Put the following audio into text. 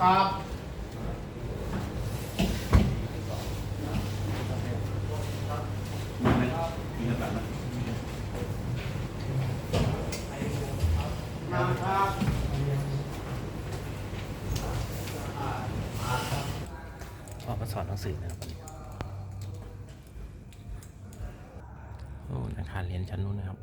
ครับมาครับออกมาสอนหนังสือนะครับโอ้อาคารเรียนชั้นนู้นนะครับ